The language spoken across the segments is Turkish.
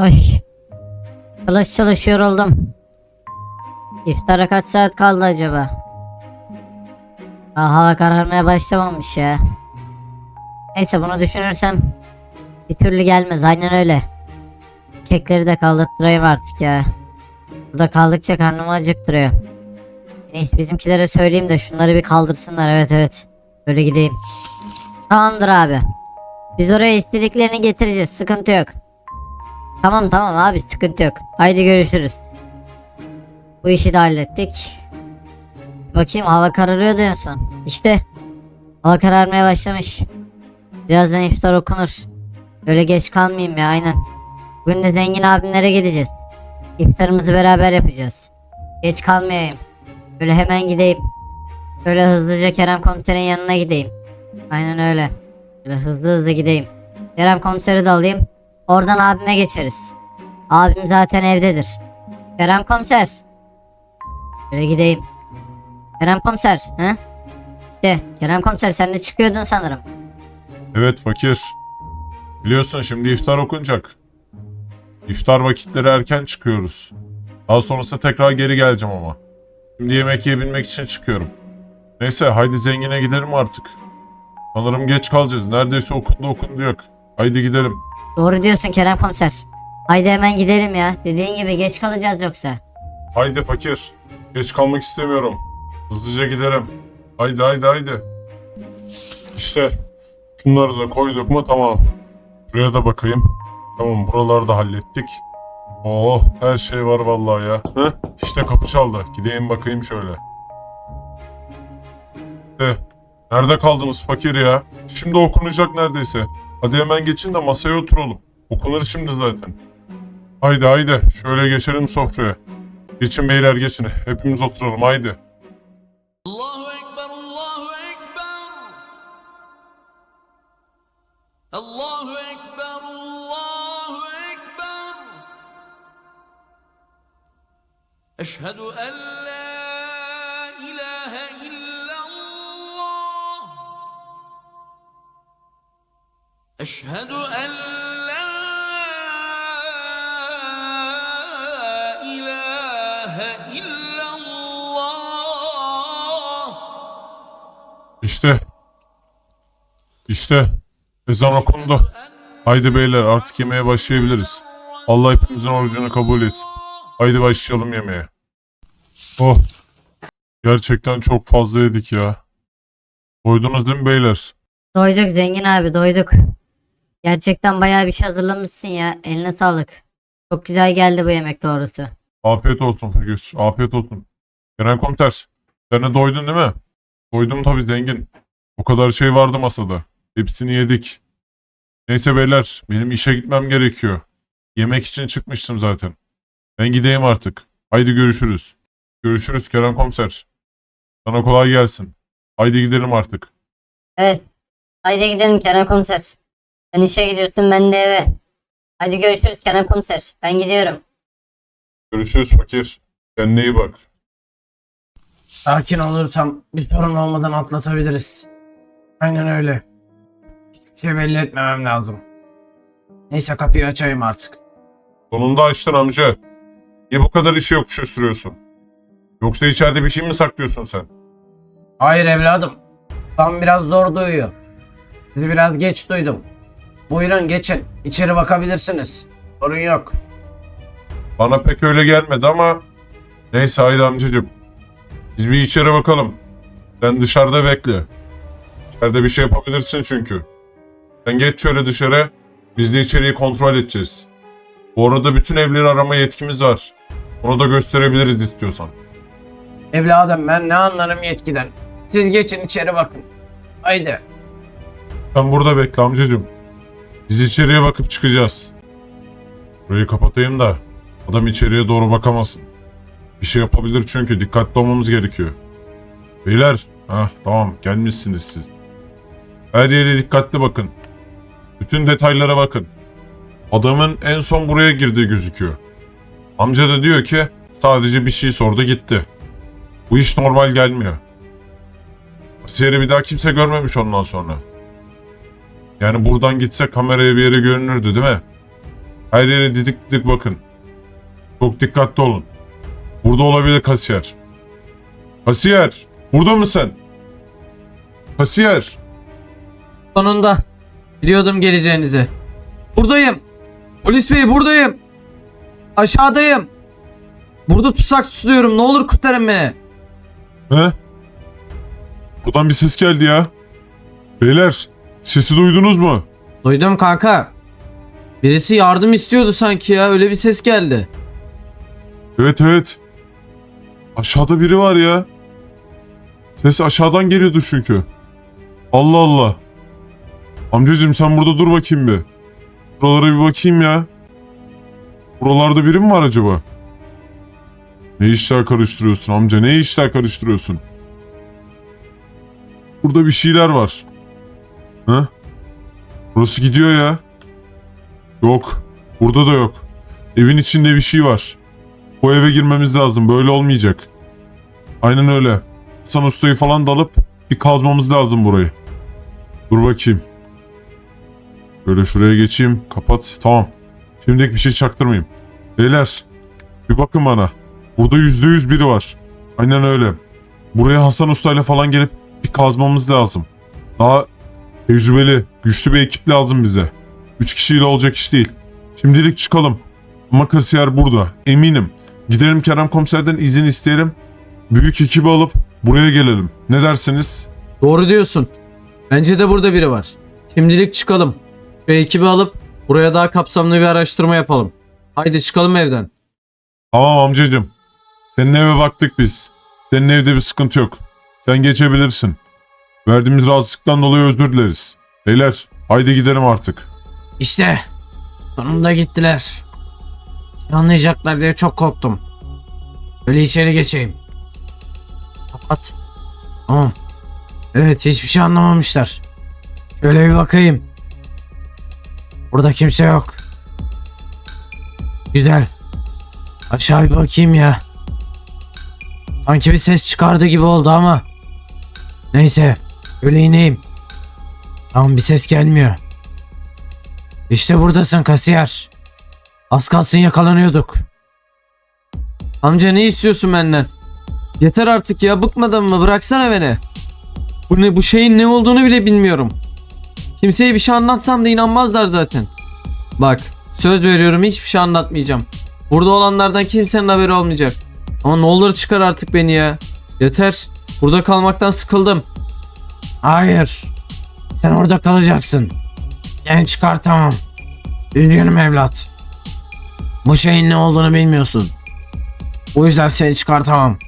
Ay. Çalış çalış yoruldum. İftara kaç saat kaldı acaba? Daha hava kararmaya başlamamış ya. Neyse bunu düşünürsem bir türlü gelmez aynen öyle. Kekleri de kaldırttırayım artık ya. Burada kaldıkça karnımı acıktırıyor. Neyse bizimkilere söyleyeyim de şunları bir kaldırsınlar evet evet. Böyle gideyim. Tamamdır abi. Biz oraya istediklerini getireceğiz sıkıntı yok. Tamam tamam abi sıkıntı yok. Haydi görüşürüz. Bu işi de hallettik. Bakayım hava kararıyordu en son. İşte hava kararmaya başlamış. Birazdan iftar okunur. Öyle geç kalmayayım ya aynen. Bugün de zengin abimlere gideceğiz. İftarımızı beraber yapacağız. Geç kalmayayım. Böyle hemen gideyim. Böyle hızlıca Kerem komiserin yanına gideyim. Aynen öyle. Böyle hızlı hızlı gideyim. Kerem komiseri de alayım. Oradan abime geçeriz. Abim zaten evdedir. Kerem komiser. Böyle gideyim. Kerem komiser. He? İşte Kerem komiser sen de çıkıyordun sanırım. Evet fakir. Biliyorsun şimdi iftar okunacak. İftar vakitleri erken çıkıyoruz. Daha sonrasında tekrar geri geleceğim ama. Şimdi yemek yiyebilmek için çıkıyorum. Neyse haydi zengine gidelim artık. Sanırım geç kalacağız. Neredeyse okundu okundu yok. Haydi gidelim. Doğru diyorsun Kerem komiser. Haydi hemen gidelim ya. Dediğin gibi geç kalacağız yoksa. Haydi fakir. Geç kalmak istemiyorum. Hızlıca gidelim. Haydi haydi haydi. İşte şunları da koyduk mu tamam. Şuraya da bakayım. Tamam buraları da hallettik. Oh her şey var vallahi ya. Heh, işte kapı çaldı. Gideyim bakayım şöyle. Eh, nerede kaldınız fakir ya? Şimdi okunacak neredeyse. Hadi hemen geçin de masaya oturalım. Okunur şimdi zaten. Haydi haydi şöyle geçelim sofraya. Geçin beyler geçin. Hepimiz oturalım haydi. Allahu Ekber, Allahu Ekber. Allahu Ekber, Allahu Ekber. Eşhedü en la ilahe أشهد أن لا إله إلا الله İşte. İşte. Ezan okundu. Haydi beyler artık yemeğe başlayabiliriz. Allah hepimizin orucunu kabul etsin. Haydi başlayalım yemeğe. Oh. Gerçekten çok fazla yedik ya. Doydunuz değil mi beyler? Doyduk zengin abi doyduk. Gerçekten bayağı bir şey hazırlamışsın ya. Eline sağlık. Çok güzel geldi bu yemek doğrusu. Afiyet olsun fakir. Afiyet olsun. Genel komiser. Sen de doydun değil mi? Doydum tabii zengin. O kadar şey vardı masada. Hepsini yedik. Neyse beyler benim işe gitmem gerekiyor. Yemek için çıkmıştım zaten. Ben gideyim artık. Haydi görüşürüz. Görüşürüz Kerem komiser. Sana kolay gelsin. Haydi gidelim artık. Evet. Haydi gidelim Kerem komiser. Sen işe gidiyorsun ben de eve. Hadi görüşürüz Kerem komiser. Ben gidiyorum. Görüşürüz fakir. Kendine iyi bak. Sakin olursam bir sorun olmadan atlatabiliriz. Aynen öyle. Hiçbir şey belli etmemem lazım. Neyse kapıyı açayım artık. Sonunda açtın amca. Niye bu kadar işi yokuşa sürüyorsun? Yoksa içeride bir şey mi saklıyorsun sen? Hayır evladım. Tam biraz zor duyuyor. Sizi biraz geç duydum. Buyurun geçin. İçeri bakabilirsiniz. Sorun yok. Bana pek öyle gelmedi ama neyse haydi amcacığım. Biz bir içeri bakalım. Sen dışarıda bekle. İçeride bir şey yapabilirsin çünkü. Sen geç şöyle dışarı. Biz de içeriği kontrol edeceğiz. Bu arada bütün evleri arama yetkimiz var. Onu da gösterebiliriz istiyorsan. Evladım ben ne anlarım yetkiden. Siz geçin içeri bakın. Haydi. Sen burada bekle amcacığım. Biz içeriye bakıp çıkacağız. Burayı kapatayım da adam içeriye doğru bakamasın. Bir şey yapabilir çünkü dikkatli olmamız gerekiyor. Beyler, ha tamam gelmişsiniz siz. Her yere dikkatli bakın. Bütün detaylara bakın. Adamın en son buraya girdiği gözüküyor. Amca da diyor ki sadece bir şey sordu gitti. Bu iş normal gelmiyor. Asiyeri bir daha kimse görmemiş ondan sonra. Yani buradan gitse kameraya bir yere görünürdü değil mi? Her yere didik didik bakın. Çok dikkatli olun. Burada olabilir kasiyer. Kasiyer! Burada mısın? Kasiyer! Sonunda. Biliyordum geleceğinizi. Buradayım. Polis bey buradayım. Aşağıdayım. Burada tutsak tutuyorum. Ne olur kurtarın beni. He? Buradan bir ses geldi ya. Beyler, sesi duydunuz mu? Duydum kanka. Birisi yardım istiyordu sanki ya. Öyle bir ses geldi. Evet evet. Aşağıda biri var ya. Ses aşağıdan geliyordu çünkü. Allah Allah. Amcacım sen burada dur bakayım bir. Buralara bir bakayım ya. Buralarda biri mi var acaba? Ne işler karıştırıyorsun amca? Ne işler karıştırıyorsun? Burada bir şeyler var. Ha? Burası gidiyor ya. Yok. Burada da yok. Evin içinde bir şey var. O eve girmemiz lazım. Böyle olmayacak. Aynen öyle. Hasan Usta'yı falan da alıp bir kazmamız lazım burayı. Dur bakayım. Böyle şuraya geçeyim. Kapat. Tamam. Şimdilik bir şey çaktırmayayım. Beyler. Bir bakın bana. Burada yüzde yüz biri var. Aynen öyle. Buraya Hasan Usta'yla falan gelip bir kazmamız lazım. Daha tecrübeli, güçlü bir ekip lazım bize. Üç kişiyle olacak iş değil. Şimdilik çıkalım. Ama kasiyer burada. Eminim. Gidelim Kerem komiserden izin isteyelim. Büyük ekibi alıp buraya gelelim. Ne dersiniz? Doğru diyorsun. Bence de burada biri var. Şimdilik çıkalım. Şu ekibi alıp buraya daha kapsamlı bir araştırma yapalım. Haydi çıkalım evden. Tamam amcacım. Senin eve baktık biz. Senin evde bir sıkıntı yok. Sen geçebilirsin. Verdiğimiz rahatsızlıktan dolayı özür dileriz. Beyler haydi gidelim artık. İşte sonunda gittiler. Anlayacaklar diye çok korktum. Böyle içeri geçeyim. Kapat. Tamam. Evet hiçbir şey anlamamışlar. Şöyle bir bakayım. Burada kimse yok. Güzel. Aşağı bir bakayım ya. Sanki bir ses çıkardı gibi oldu ama. Neyse. Öyle ineyim. Tamam bir ses gelmiyor. İşte buradasın kasiyer. Az kalsın yakalanıyorduk. Amca ne istiyorsun benden? Yeter artık ya bıkmadın mı? Bıraksana beni. Bu ne bu şeyin ne olduğunu bile bilmiyorum. Kimseye bir şey anlatsam da inanmazlar zaten. Bak söz veriyorum hiçbir şey anlatmayacağım. Burada olanlardan kimsenin haberi olmayacak. Ama ne olur çıkar artık beni ya. Yeter. Burada kalmaktan sıkıldım. Hayır. Sen orada kalacaksın. Yani çıkartamam. Üzgünüm evlat. Bu şeyin ne olduğunu bilmiyorsun. O yüzden seni çıkartamam.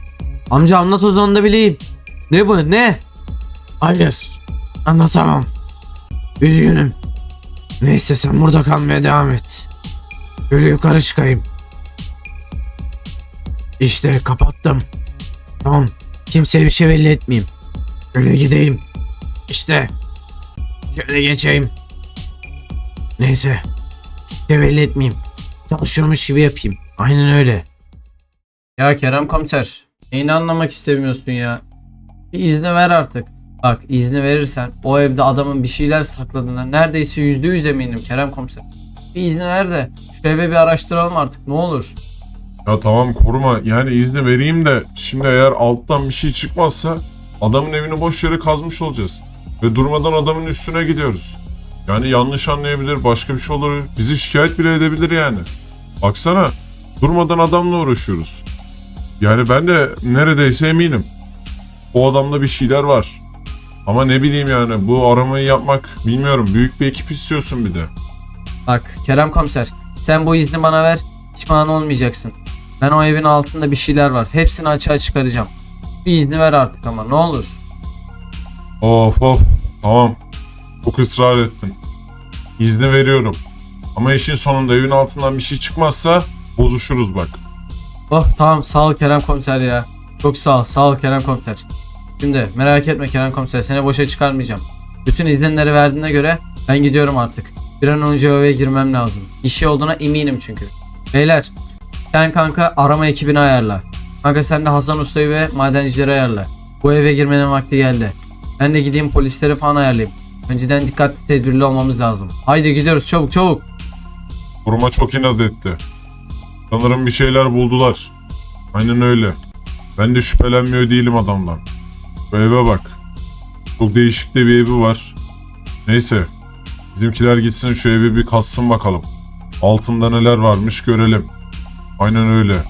Amca anlat o zaman da bileyim. Ne bu ne? Hayır. Anlatamam. Üzgünüm. Neyse sen burada kalmaya devam et. Böyle yukarı çıkayım. İşte kapattım. Tamam. Kimseye bir şey belli etmeyeyim. Şöyle gideyim. İşte. Şöyle geçeyim. Neyse. Belli etmeyeyim. Çalışıyormuş gibi yapayım. Aynen öyle. Ya Kerem komiser. Neyini anlamak istemiyorsun ya? Bir izni ver artık. Bak izni verirsen o evde adamın bir şeyler sakladığına neredeyse yüzde yüz eminim Kerem komiser. Bir izni ver de şu eve bir araştıralım artık ne olur. Ya tamam koruma yani izni vereyim de şimdi eğer alttan bir şey çıkmazsa adamın evini boş yere kazmış olacağız. Ve durmadan adamın üstüne gidiyoruz. Yani yanlış anlayabilir başka bir şey olur bizi şikayet bile edebilir yani. Baksana durmadan adamla uğraşıyoruz. Yani ben de neredeyse eminim. O adamda bir şeyler var. Ama ne bileyim yani bu aramayı yapmak bilmiyorum büyük bir ekip istiyorsun bir de. Bak Kerem komiser sen bu izni bana ver pişman olmayacaksın. Ben o evin altında bir şeyler var hepsini açığa çıkaracağım. Bir izni ver artık ama ne olur. Of of tamam. Çok ısrar ettin. İzni veriyorum. Ama işin sonunda evin altından bir şey çıkmazsa bozuşuruz bak. Oh tamam sağ ol Kerem komiser ya. Çok sağ ol sağ ol Kerem komiser. Şimdi merak etme Kerem komiser seni boşa çıkarmayacağım. Bütün izinleri verdiğine göre ben gidiyorum artık. Bir an önce eve girmem lazım. İşi olduğuna eminim çünkü. Beyler sen kanka arama ekibini ayarla. Kanka sen de Hasan Usta'yı ve madencileri ayarla. Bu eve girmenin vakti geldi. Ben de gideyim polisleri falan ayarlayayım. Önceden dikkatli tedbirli olmamız lazım. Haydi gidiyoruz çabuk çabuk. Koruma çok inat etti. Sanırım bir şeyler buldular. Aynen öyle. Ben de şüphelenmiyor değilim adamdan. Bu eve bak. Çok değişik de bir evi var. Neyse. Bizimkiler gitsin şu evi bir kassın bakalım. Altında neler varmış görelim. Aynen öyle.